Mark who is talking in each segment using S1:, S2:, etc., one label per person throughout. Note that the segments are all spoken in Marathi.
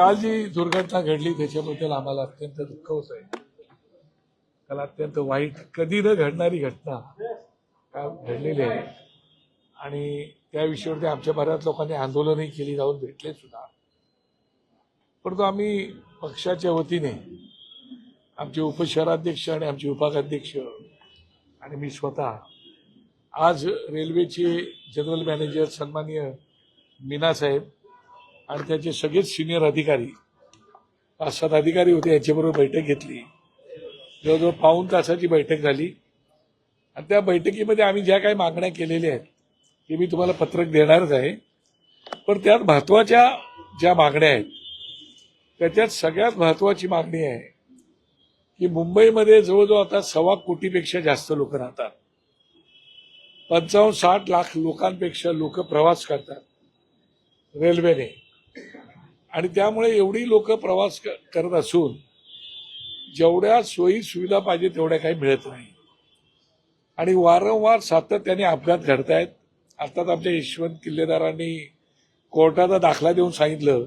S1: काल जी दुर्घटना घडली त्याच्याबद्दल आम्हाला अत्यंत दुःख होत आहे. त्याला अत्यंत वाईट कधी न घडणारी घटना घडलेली आहे. आणि त्या विषयावरती आमच्या बऱ्याच लोकांनी आंदोलनही केली जाऊन भेटले सुद्धा. परंतु आम्ही पक्षाच्या वतीने आमचे उपशहराध्यक्ष आणि आमचे उपाध्यक्ष आणि मी स्वतः आज रेल्वेचे जनरल मॅनेजर सन्माननीय मीना साहेब आणि त्याचे सगळेच सिनियर अधिकारी पाच सात अधिकारी होते यांच्याबरोबर बैठक घेतली. जवळजवळ पाऊण तासाची बैठक झाली. आणि त्या बैठकीमध्ये आम्ही ज्या काही मागण्या केलेल्या आहेत ते मी तुम्हाला पत्रक देणारच आहे. पण त्यात महत्त्वाच्या ज्या मागण्या आहेत त्याच्यात सगळ्यात महत्वाची मागणी आहे की मुंबईमध्ये जवळजवळ आता सव्वा कोटीपेक्षा जास्त लोक राहतात. पंचावन्न साठ लाख लोकांपेक्षा लोक प्रवास करतात. रेल्वेने. आणि त्यामुळे एवढी लोक प्रवास क- करत असून जेवढ्या सोयी सुविधा पाहिजे तेवढ्या काही मिळत नाही. आणि वारंवार सातत्याने अपघात घडतायत. अर्थात आमच्या यशवंत किल्लेदारांनी कोर्टाचा दाखला देऊन सांगितलं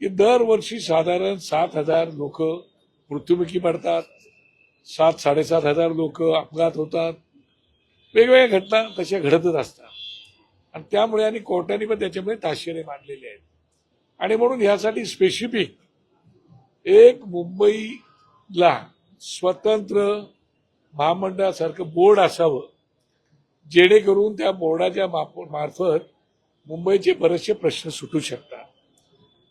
S1: की दरवर्षी साधारण सात हजार लोक मृत्युमुखी पडतात. सात साडेसात हजार लोक अपघात होतात. वेगवेगळ्या घटना तशा घडतच असतात. आणि त्यामुळे आणि कोर्टाने पण त्याच्यामुळे ताशेरे मांडलेले आहेत. आणि म्हणून ह्यासाठी स्पेसिफिक एक मुंबईला स्वतंत्र महामंडळासारखं बोर्ड असावं जेणेकरून त्या बोर्डाच्या मार्फत मुंबईचे बरेचसे प्रश्न सुटू शकतात.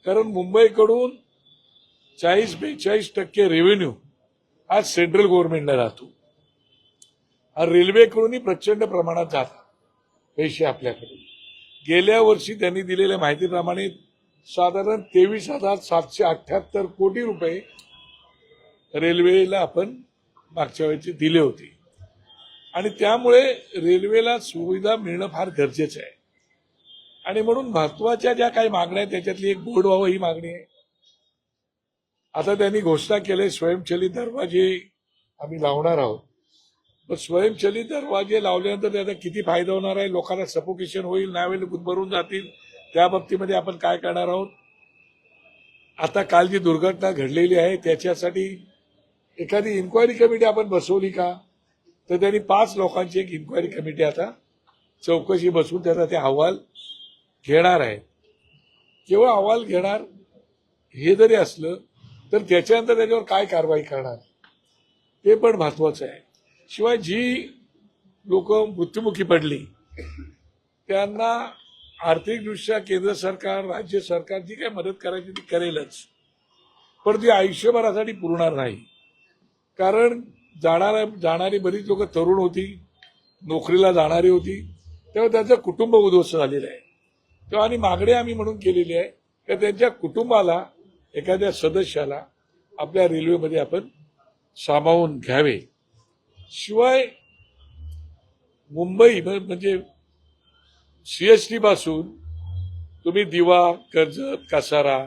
S1: कारण मुंबईकडून चाळीस बेचाळीस टक्के रेव्हेन्यू हा सेंट्रल गव्हर्नमेंटला राहतो. हा रेल्वेकडूनही प्रचंड प्रमाणात जातात पैसे आपल्याकडे गेल्या वर्षी त्यांनी दिलेल्या माहितीप्रमाणे साधारण तेवीस हजार सातशे अठ्याहत्तर कोटी रुपये रेल्वेला आपण मागच्या वेळेचे दिले होते. आणि त्यामुळे रेल्वेला सुविधा मिळणं फार गरजेचं आहे. आणि म्हणून महत्त्वाच्या ज्या काही मागण्या आहेत त्याच्यातली एक बोर्ड व्हावं ही मागणी आहे. आता त्यांनी घोषणा केली स्वयंचलित दरवाजे आम्ही लावणार आहोत. पण स्वयंचलित दरवाजे लावल्यानंतर त्याचा किती फायदा होणार आहे? लोकांना सफोकेशन होईल नावेल भरून जातील. त्या बाबतीमध्ये आपण काय करणार आहोत? आता काल जी दुर्घटना घडलेली आहे त्याच्यासाठी एखादी इन्क्वायरी कमिटी आपण बसवली का? तर त्यांनी पाच लोकांची एक इन्क्वायरी कमिटी आता चौकशी बसून त्याचा ते अहवाल घेणार आहे केवळ अहवाल घेणार हे जरी असलं तर त्याच्यानंतर त्याच्यावर काय कारवाई करणार? ते पण महत्वाचं आहे. शिवाय जी लोक मृत्युमुखी पडली त्यांना आर्थिकदृष्ट्या केंद्र सरकार राज्य सरकार जी काही मदत करायची ती करेलच. पण ती आयुष्यभरासाठी पुरणार नाही. कारण जाणाऱ्या जाणारी बरीच लोक तरुण होती नोकरीला जाणारी होती तेव्हा त्यांचं कुटुंब उद्ध्वस्त झालेलं आहे. तेव्हा आणि मागणी आम्ही म्हणून केलेली आहे की त्यांच्या कुटुंबाला एखाद्या सदस्याला आपल्या रेल्वेमध्ये आपण सामावून घ्यावे. शिवाय मुंबई म्हणजे सीएसटी पासून तुम्ही दिवा कर्जत कसारा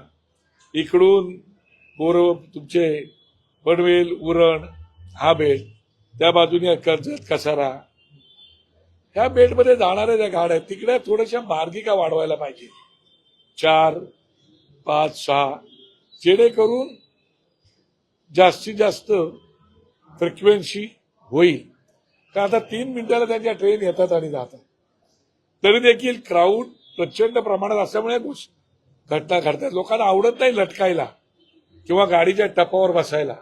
S1: इकडून बोर तुमचे पनवेल उरण हा बेट त्या बाजूने कर्जत कसारा. ह्या बेटमध्ये जाणाऱ्या ज्या गाड्या आहेत तिकडे थोड्याशा मार्गिका वाढवायला पाहिजे. चार पाच सहा जेणेकरून जास्तीत जास्त फ्रिक्वेन्सी होईल. का आता तीन मिनिटाला त्यांच्या ट्रेन येतात आणि जातात. तरी देखील क्राऊड प्रचंड प्रमाणात असल्यामुळे घटना घडतात. लोकांना आवडत नाही लटकायला किंवा गाडीच्या टपावर बसायला.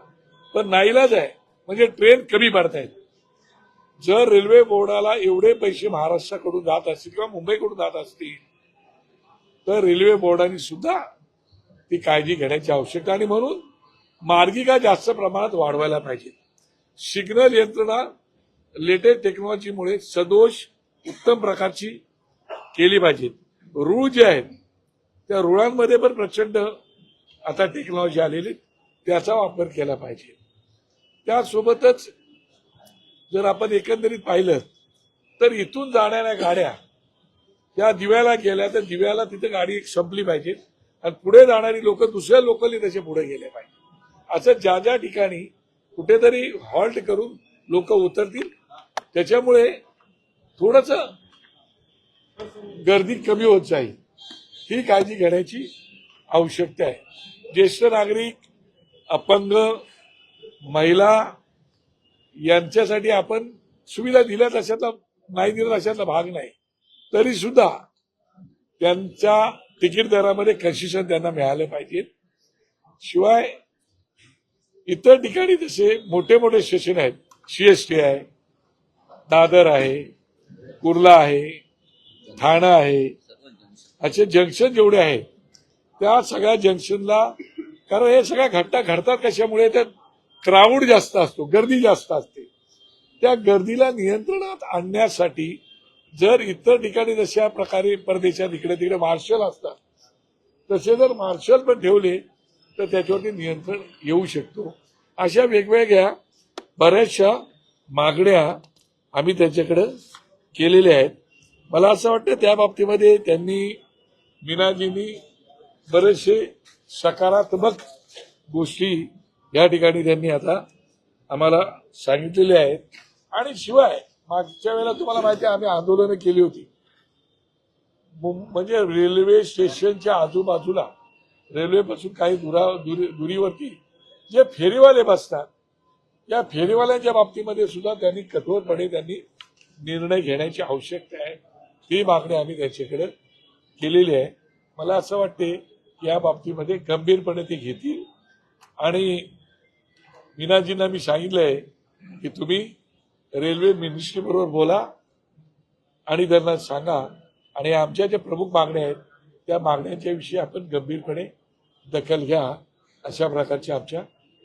S1: पण नाईलाज आहे. म्हणजे ट्रेन कमी पडतायत जर रेल्वे बोर्डाला एवढे पैसे महाराष्ट्राकडून जात असतील किंवा मुंबईकडून जात असतील तर रेल्वे बोर्डाने सुद्धा ती काळजी घेण्याची आवश्यकता आणि म्हणून मार्गिका जास्त प्रमाणात वाढवायला पाहिजे. सिग्नल यंत्रणा लेटेस्ट टेक्नॉलॉजीमुळे सदोष उत्तम प्रकारची केली पाहिजेत रूळ जे आहेत त्या रुळांमध्ये पण प्रचंड आता टेक्नॉलॉजी आलेली त्याचा वापर केला पाहिजे. त्यासोबतच जर आपण एकंदरीत पाहिलं तर इथून जाणाऱ्या गाड्या त्या दिव्याला गेल्या तर दिव्याला तिथे गाडी एक संपली पाहिजे आणि पुढे जाणारी लोक दुसऱ्या लोकली त्याच्या पुढे गेले पाहिजे. असं ज्या ज्या ठिकाणी कुठेतरी हॉल्ट करून लोक उतरतील त्याच्यामुळे थोडंसं गर्दी कमी होत जाईल. ही काळजी घेण्याची आवश्यकता आहे. ज्येष्ठ नागरिक अपंग महिला यांच्यासाठी आपण सुविधा दिल्या तशातला नाही दिल्या तशातला भाग नाही. तरी सुद्धा त्यांच्या तिकीट दरामध्ये कन्सेशन त्यांना मिळालं पाहिजेत. शिवाय इतर ठिकाणी जसे मोठे मोठे स्टेशन आहेत सीएसटी आहे दादर आहे कुर्ला आहे ठाणा आहे. असे जंक्शन जेवढे आहे त्या सगळ्या जंक्शनला कारण हे सगळ्या घटना घडतात कशामुळे? त्यात क्राऊड जास्त असतो गर्दी जास्त असते. त्या गर्दीला नियंत्रणात आणण्यासाठी जर इतर ठिकाणी जशा प्रकारे परदेशात इकडे तिकडे मार्शल असतात तसे जर मार्शल पण ठेवले तर त्याच्यावरती नियंत्रण येऊ शकतो. अशा वेगवेगळ्या बऱ्याचशा मागण्या आम्ही त्याच्याकडे केलेल्या आहेत. मला असं वाटतं त्या बाबतीमध्ये त्यांनी मीनाजींनी बरेचसे सकारात्मक गोष्टी या ठिकाणी त्यांनी आता आम्हाला सांगितलेल्या आहेत. आणि शिवाय मागच्या वेळेला तुम्हाला माहिती आहे आम्ही आंदोलनं केली होती. म्हणजे रेल्वे स्टेशनच्या आजूबाजूला रेल्वेपासून काही दुरा दुरी- दुरीवरती जे फेरीवाले बसतात या फेरीवाल्यांच्या बाबतीमध्ये सुद्धा त्यांनी कठोरपणे त्यांनी निर्णय घेण्याची आवश्यकता आहे. ही मागणी आम्ही त्यांच्याकडे केलेली आहे. मला असं वाटते की या बाबतीमध्ये गंभीरपणे ते घेतील. आणि मीनाजींना मी सांगितलं आहे की तुम्ही रेल्वे मिनिस्ट्री बरोबर बोला आणि त्यांना सांगा. आणि आमच्या ज्या प्रमुख मागण्या आहेत त्या मागण्यांच्या विषयी आपण गंभीरपणे दखल घ्या अशा प्रकारच्या आमच्या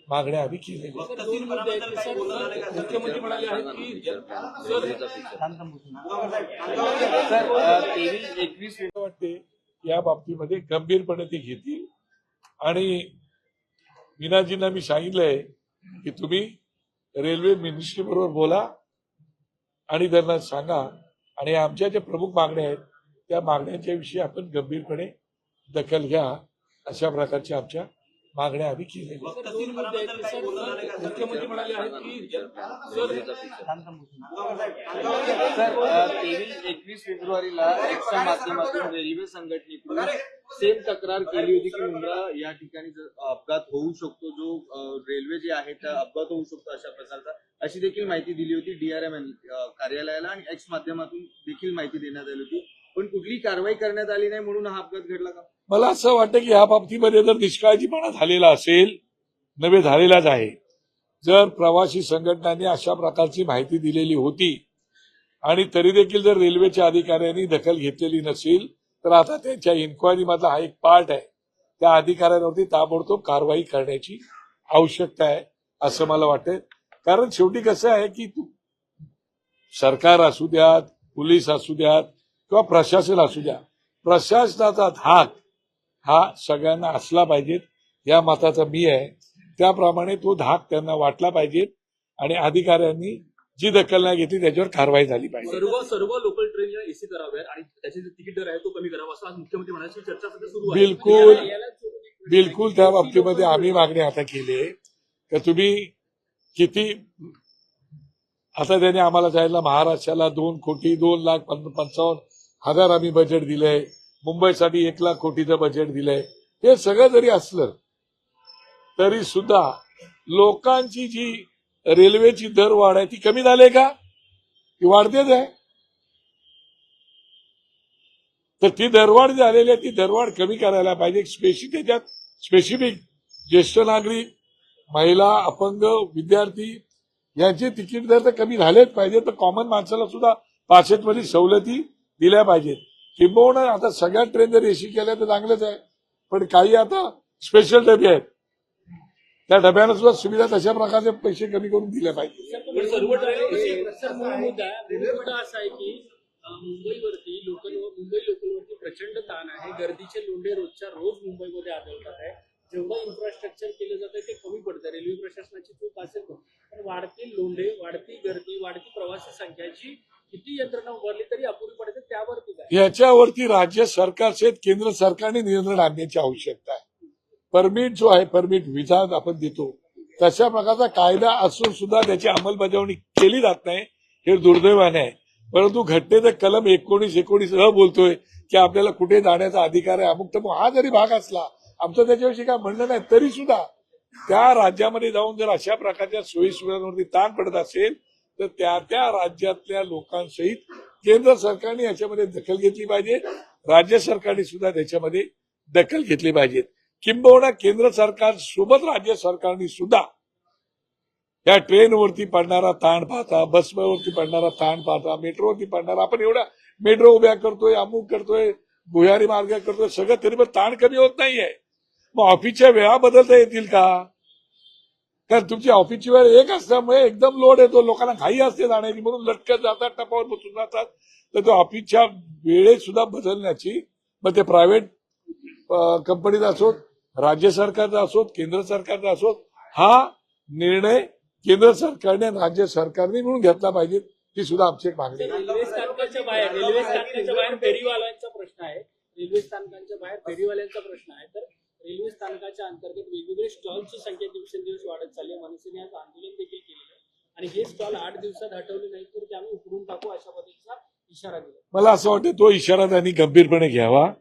S1: मागण्या आम्ही केलेल्या आहेत.
S2: फक्त तीन मुद्दे आहेत. की सर मुख्यमंत्री म्हणाले आहेत की सर
S3: सर तेवीस एकवीस
S1: मला वाटते या बाबतीमध्ये गंभीरपणे ते घेतील. आणि मीनाजींना मी सांगितलंय की तुम्ही रेल्वे मिनिस्ट्री बरोबर बोला आणि त्यांना सांगा. आणि आमच्या ज्या प्रमुख मागण्या आहेत त्या मागण्यांच्या विषयी आपण गंभीरपणे दखल घ्या अशा प्रकारच्या आमच्या मागण्या आम्ही केलेल्या आहेत.
S2: फक्त तीन मुद्दे आहेत की? सर मुख्यमंत्री म्हणाले आहेत की
S3: तेवीस एकवीस फेब्रुवारीला एक्सच्या माध्यमातून रेल्वे संघटनेकडून सेम तक्रार केली होती की मुंब्रा या ठिकाणी जर अपघात होऊ शकतो जो रेल्वे जे आहे त्या अपघात होऊ शकतो अशा प्रकारचा. अशी देखील माहिती दिली होती डीआरएम कार्यालयाला आणि एक्स माध्यमातून देखील माहिती देण्यात आली होती. पण कुठली कारवाई करण्यात आली नाही म्हणून हा अपघात घडला का?
S1: मला असं वाटतं की या बाबतीमध्ये जर निष्काळजीपणा झालेला असेल नव्हे झालेलाच आहे. जर प्रवासी संघटनांनी अशा प्रकारची माहिती दिलेली होती आणि तरी देखील जर रेल्वेच्या अधिकाऱ्यांनी दखल घेतलेली नसेल तर आता त्यांच्या इन्क्वायरीमधला हा एक पार्ट आहे. त्या अधिकाऱ्यांवरती ताबडतोब कारवाई करण्याची आवश्यकता आहे असं मला वाटतं कारण शेवटी कसं आहे की तू सरकार असू द्यात पोलीस असू द्यात किंवा प्रशासन असू द्या प्रशासनाचा धाक हा सगळ्यांना असला पाहिजे. या मताचा मी आहे. त्याप्रमाणे तो धाक त्यांना वाटला पाहिजे आणि अधिकाऱ्यांनी जी दखल नाही घेतली त्याच्यावर कारवाई झाली पाहिजे.
S2: सर्व सर्व लोकल ट्रेन या एसी कराव्यात आणि त्याचे जे तिकीट दर आहे तो कमी करावा असं आज मुख्यमंत्री म्हणायची चर्चा सध्या सुरू आहे.
S1: बिलकुल बिलकुल त्या बाबतीमध्ये आम्ही मागणी आता केली आहे. का तुम्ही किती आता त्यांनी आम्हाला सांगितलं महाराष्ट्राला दोन कोटी दोन लाख पंचावन्न हजार आम्ही बजेट दिलंय. मुंबईसाठी एक लाख कोटीचं बजेट दिलंय. हे सगळं जरी असलं तरी सुद्धा लोकांची जी रेल्वेची दरवाढ आहे ती कमी झाली का? ती वाढतेच आहे. तर ती दरवाढ झालेली आहे ती दरवाढ कमी करायला पाहिजे. स्पेशि त्याच्यात स्पेसिफिक ज्येष्ठ नागरिक महिला अपंग विद्यार्थी यांचे तिकीट दर तर कमी झालेच पाहिजे तर कॉमन माणसाला सुद्धा पाचशेमध्ये सवलती दिल्या पाहिजेत. किंबहुना आता सगळ्या ट्रेन जर एसी केल्या तर चांगलंच आहे. पण काही आता स्पेशल डबे आहेत. त्या डब्यांना सुद्धा सुविधा तशा प्रकारचे पैसे कमी करून दिले पाहिजे.
S2: सर्व मुद्दा असा आहे की मुंबईवरती लोकल मुंबई लोकलवरती प्रचंड ताण आहे. गर्दीचे लोंढे रोजच्या रोज मुंबईमध्ये आढळतात आहे. जेवढं इन्फ्रास्ट्रक्चर केलं जातं ते कमी पडतं. रेल्वे प्रशासनाची चूक असेल पण वाढती लोंढे वाढती गर्दी वाढती प्रवासी संख्याची किती यंत्रणा उभारली तरी अपुरी पडते त्यावरती काय
S1: याच्यावरती राज्य सरकारचे केंद्र सरकारने नियंत्रण आणण्याची आवश्यकता आहे. परमिट जो आहे परमिट विजा आपण देतो. तशा प्रकारचा कायदा असून सुद्धा त्याची अंमलबजावणी केली जात नाही हे दुर्दैवाने आहे. परंतु घटनेचा कलम एकोणीस एकोणीस अ बोलतोय की आपल्याला कुठे जाण्याचा अधिकार आहे. अमुक तमुक हा जरी भाग असला आमचं त्याच्याविषयी काय म्हणणं नाही तरी सुद्धा त्या राज्यामध्ये जाऊन जर अशा प्रकारच्या सोयी सुविधांवरती ताण पडत असेल तर त्या त्या राज्यातल्या लोकांसहित केंद्र सरकारने याच्यामध्ये दखल घेतली पाहिजे. राज्य सरकारने सुद्धा त्याच्यामध्ये दखल घेतली पाहिजे. किंबहुना केंद्र सरकार सोबत राज्य सरकारने सुद्धा या ट्रेनवरती पडणारा ताण पाहता बसवरती पडणारा ताण पाहता मेट्रोवरती पडणारा आपण एवढा मेट्रो उभ्या करतोय अमुक करतोय भुयारी मार्ग करतोय सगळं तरी पण ताण कमी होत नाहीये. मग ऑफिसच्या वेळा बदलता येतील का? कारण तुमची ऑफिसची वेळ एक असल्यामुळे एकदम लोड येतो. लोकांना घाई असते जाण्याची. म्हणून लटकत जातात टपावर बसून जातात. तर तो ऑफिसच्या वेळेत सुद्धा बदलण्याची. मग ते प्रायव्हेट कंपनीचा असोत राज्य सरकारचा असोत केंद्र सरकारचा असोत हा निर्णय केंद्र सरकारने राज्य सरकारने मिळून घेतला पाहिजे. ती सुद्धा आमची एक मागणी आहे.
S2: रेल्वे स्थानकाच्या बाहेर रेल्वे स्थानकाच्या बाहेर फेरीवाल्यांचा प्रश्न आहे. रेल्वे स्थानकांच्या बाहेर फेरीवाल्यांचा प्रश्न आहे. तर रेल्वे स्थानकाच्या अंतर्गत वेगवेगळे स्टॉलची संख्या दिवसेंदिवस वाढत चालली आहे. मनसेने आज आंदोलन देखील केलेलं आहे. आणि हे स्टॉल आठ दिवसात हटवले नाही तर ते आम्ही उकडून टाकू अशा पद्धतीचा इशारा दिला.
S1: मला असं वाटतं तो इशारा त्यांनी गंभीरपणे घ्यावा.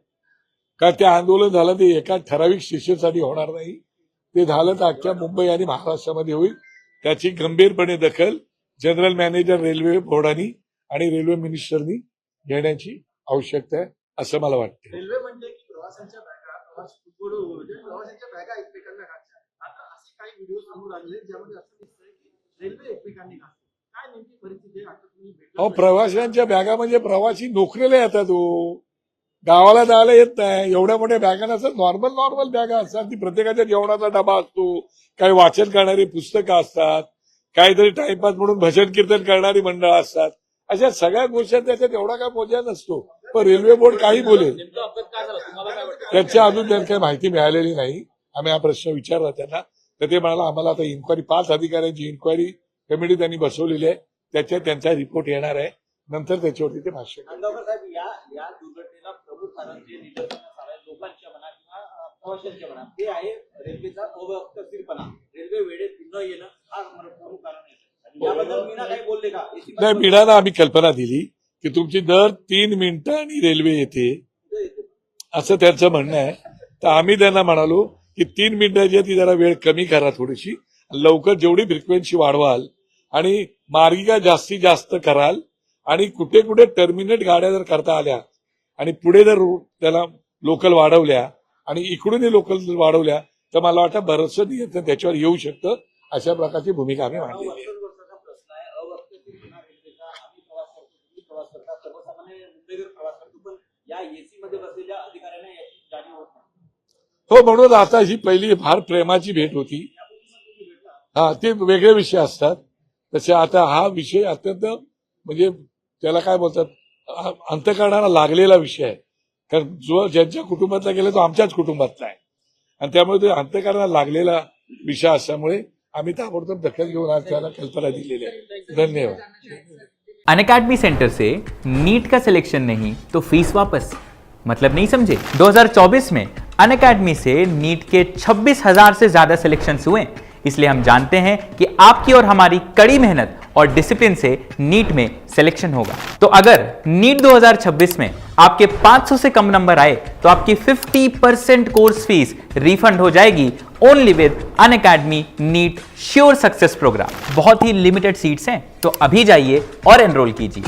S1: का ते आंदोलन झालं ते एका ठराविक स्टेशनसाठी होणार नाही. ते झालं तर अख्ख्या मुंबई आणि महाराष्ट्रामध्ये होईल. त्याची गंभीरपणे दखल जनरल मॅनेजर रेल्वे बोर्डानी आणि रेल्वे मिनिस्टरनी घेण्याची आवश्यकता आहे असं मला वाटतं.
S4: रेल्वे म्हणजे प्रवाशांच्या बॅगा एकमेकांना घालतात आता असे काही व्हिडिओ समोर आले ज्यामध्ये असं दिसतंय की रेल्वे एकमेकांनी घालते काय नेमकी परिस्थिती आहे? आता तुम्ही भेटला
S1: अहो प्रवाशांच्या बॅगा म्हणजे प्रवासी नोकरीला येतात हो. गावाला जायला येत नाही. एवढ्या मोठ्या बॅगा नसतात नॉर्मल नॉर्मल बॅगा असतात. ती प्रत्येकाच्या जेवणाचा डबा असतो. काही वाचन करणारी पुस्तकं असतात. काहीतरी टाइमपास म्हणून भजन कीर्तन करणारी मंडळ असतात. अशा सगळ्या गोष्टी त्याच्यात एवढा काय बोजा नसतो. पण रेल्वे बोर्ड काही बोलेल. त्याच्या अजून त्यांना काही माहिती मिळालेली नाही. आम्ही हा प्रश्न विचारला त्यांना. तर ते म्हणाला आम्हाला आता इन्क्वायरी पाच अधिकाऱ्यांची इन्क्वायरी कमिटी त्यांनी बसवलेली आहे. त्याच्यात त्यांचा रिपोर्ट येणार आहे. नंतर त्याच्यावरती ते भाष्य नाही मीनानं आम्ही कल्पना दिली. की तुमची दर तीन मिनिटांनी रेल्वे येते. असं त्यांचं म्हणणं आहे. तर आम्ही त्यांना म्हणालो की तीन मिनिटाची ती जरा वेळ कमी करा थोडीशी. लवकर जेवढी फ्रिक्वेन्सी वाढवाल आणि मार्गिका जास्तीत जास्त कराल आणि कुठे कुठे टर्मिनेट गाड्या जर करता आल्या आणि पुढे जर त्याला लोकल वाढवल्या आणि इकडूनही लोकल वाढवल्या तर मला वाटतं बरंचसं नियंत्रण त्याच्यावर येऊ शकतं. अशा प्रकारची भूमिका आम्ही मांडलेली आहे
S3: वर्षाचा प्रश्न आहे अवस्थेतीलपणा रेल्वेचा आम्ही प्रवास करतो तुम्ही प्रवास करता सर्वसामान्य मुंबईकर प्रवास करतो पण या एसी मध्ये बसलेल्या अधिकाऱ्यांना याची जाणीव होत नाही.
S1: हो म्हणून आता ही पहिली फार प्रेमाची भेट होती. हा ते वेगळे विषय असतात. तसे आता हा विषय अत्यंत म्हणजे त्याला काय बोलतात अंतकरणाला लागलेला विषय आहे. कारण जो ज्यांच्या कुटुंबातला गेला तो आमच्याच कुटुंबातला आहे. आणि त्यामुळे तो अंतकरणाला लागलेला विषय असल्यामुळे आम्ही ताबडतोब दखल घेऊन आज त्याला कल्पना दिलेली आहे. धन्यवाद.
S5: अनअकैडमी सेंटर से नीट का सिलेक्शन नहीं तो फ़ीस वापस। मतलब नहीं समझे? 2024 में अन अकेडमी से नीट के 26,000 से ज़्यादा सिलेक्शन हुए। इसलिए हम जानते हैं कि आपकी और हमारी कड़ी मेहनत और डिसिप्लिन से नीट में सिलेक्शन होगा। तो अगर नीट 2026 में आपके 500 से कम नंबर आए तो आपकी 50 परसेंट कोर्स फ़ीस रिफंड हो जाएगी only with Unacademy NEET sure success program बहुत ही लिमिटेड सीट्स हैं तो अभी जाइए और एनरोल कीजिए।